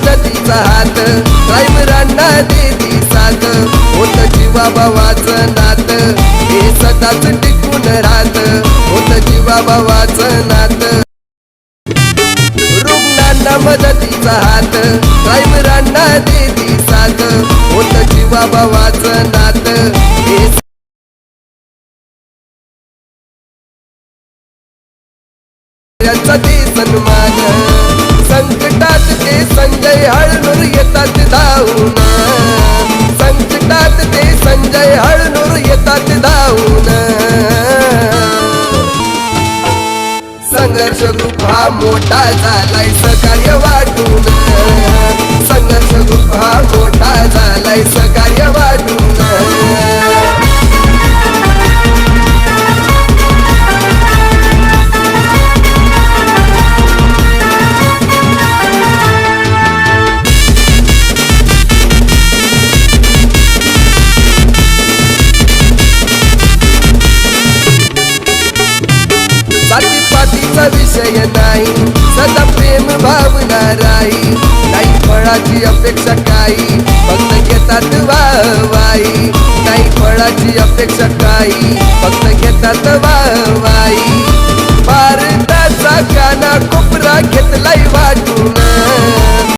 मदतीचा हात. ड्रायव्हरांना देती साथ. होत जीवा भावाचं नात. हे सदाच टिकून राहत. होत जीवा भावाचं नात. रुग्णांना मदतीचा हात. ड्रायव्हरांना देती साथ. होत जीवा भावाचं नात. हे सन्मान. संत संजय हळनूर येतात धावून. संकटात ते संजय हळनूर येतात धावून. संघर्ष ग्रुप हा मोठा झालाय सहकार्य वाटून. संघर्ष ग्रुप हा मोठा झालाय सहकार्य जातीपातीचा विषय नाही. सदा प्रेम भावना राही नाही फळाची अपेक्षा काही फक्त घेतात वाई नाही फळाची अपेक्षा काही फक्त घेतात वाई